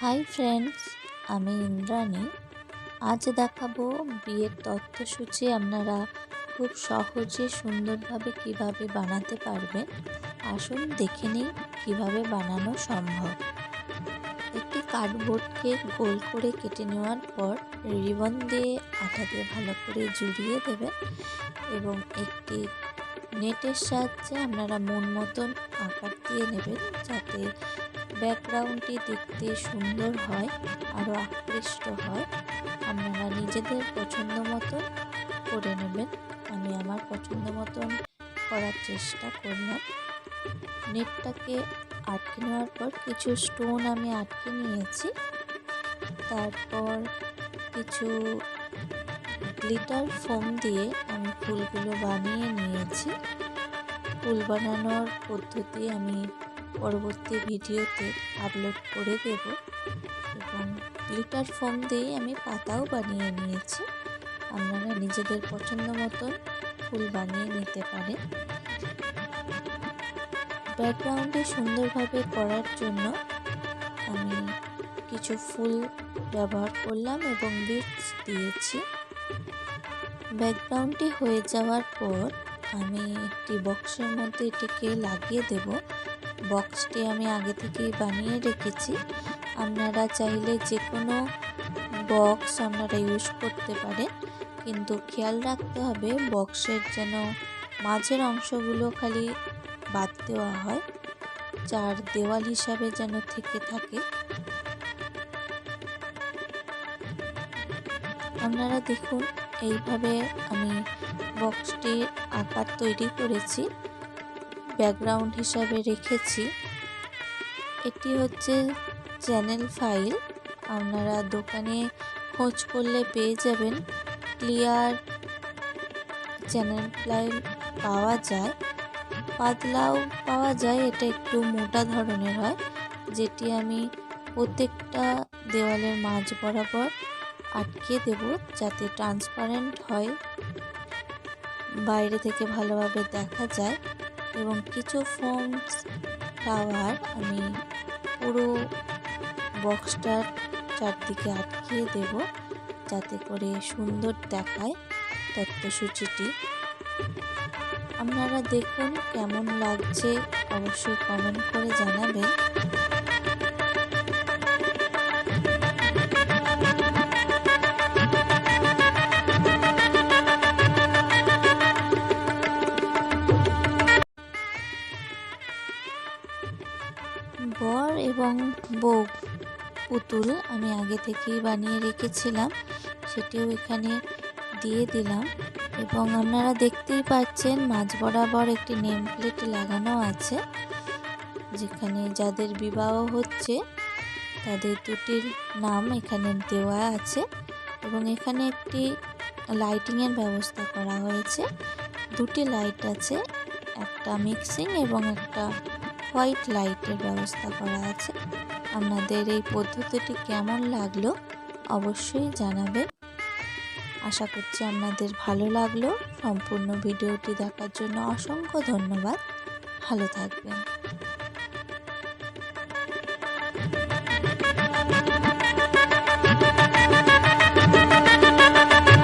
Hi friends, আমি ইন্দ্রাণী। আজ দেখাবো বিয়ের তথ্যসূচি আপনারা খুব সহজে, সুন্দরভাবে কীভাবে বানাতে পারবেন। আসুন দেখে নিই কীভাবে বানানো সম্ভব। একটি কার্ডবোর্ডকে গোল করে কেটে নেওয়ার পর রিবন দিয়ে আঠা দিয়ে ভালো করে জুড়িয়ে দেবেন এবং একটি নেটের সাহায্যে আপনারা মন মতন আকার দিয়ে নেবেন যাতে ব্যাকগ্রাউন্ডটি দেখতে সুন্দর হয়, আরও আকৃষ্ট হয়। আপনারা নিজেদের পছন্দ মতো করে নেবেন। আমি আমার পছন্দ মতন করার চেষ্টা করলাম। নেটটাকে আটকে নেওয়ার পর কিছু স্টোন আমি আটকে নিয়েছি। তারপর কিছু গ্লিটার ফোম দিয়ে আমি ফুলগুলো বানিয়ে নিয়েছি। ফুল বানানোর পদ্ধতি আমি পরবর্তী ভিডিওতে আপলোড করে দেব এবং গ্লিটার ফোম দিয়ে আমি পাতাও বানিয়ে নিয়েছি। আপনারা নিজেদের পছন্দ মতন ফুল বানিয়ে নিতে পারেন। ব্যাকগ্রাউন্ডে সুন্দরভাবে করার জন্য আমি কিছু ফুল ব্যবহার করলাম এবং বিটস দিয়েছি। ব্যাকগ্রাউন্ডটি হয়ে যাওয়ার পর আমি একটি বক্সের মধ্যে এটিকে লাগিয়ে দেব। বক্সটি আমি আগে থেকেই বানিয়ে রেখেছি। আপনারা চাইলে যে কোনো বক্স আপনারা ইউজ করতে পারেন, কিন্তু খেয়াল রাখতে হবে বক্সের যেন মাঝের অংশগুলো খালি বাদ দেওয়া হয় যার দেওয়াল হিসাবে যেন থেকে থাকে। আপনারা দেখুন, এইভাবে আমি বক্সটির আকার তৈরি করেছি। ব্যাকগ্রাউন্ড হিসাবে রেখেছি। এটি হচ্ছে চ্যানেল ফাইল। আপনারা দোকানে খোঁজ করলে পেয়ে যাবেন। ক্লিয়ার চ্যানেল ফাইল পাওয়া যায়। পাতলাও পাওয়া যায়, এটা একটু মোটা ধরনের হয়, যেটি আমি প্রত্যেকটা দেওয়ালের মাঝ বরাবর আটকে দেব যাতে ট্রান্সপারেন্ট হয়। বাইরে থেকে ভালোভাবে দেখা যায়। এবং কিছু ফোমস ফ্লাওয়ার আমি পুরো বক্সটার চারদিকে আটকিয়ে দেব যাতে করে সুন্দর দেখায় তত্ত্বসূচিটি আপনারা দেখুন কেমন লাগছে, অবশ্যই কমেন্ট করে জানাবেন। বর এবং বউ। পুতুল আমি আগে থেকেই বানিয়ে রেখেছিলাম, সেটিও এখানে দিয়ে দিলাম এবং আপনারা দেখতেই পাচ্ছেন মাঝ বরাবর একটি নেম প্লেট লাগানো আছে, যেখানে যাদের বিবাহ হচ্ছে তাদের দুটির নাম এখানে দেওয়া আছে এবং এখানে একটি লাইটিংয়ের ব্যবস্থা করা হয়েছে। দুটি লাইট আছে, একটা মিক্সিং এবং একটা হোয়াইট লাইটের ব্যবস্থা করা আছে। আপনাদের এই পদ্ধতিটি কেমন লাগল অবশ্যই জানাবেন। আশা করছি আপনাদের ভালো লাগল। সম্পূর্ণ ভিডিওটি দেখার জন্য অসংখ্য ধন্যবাদ। ভালো থাকবেন।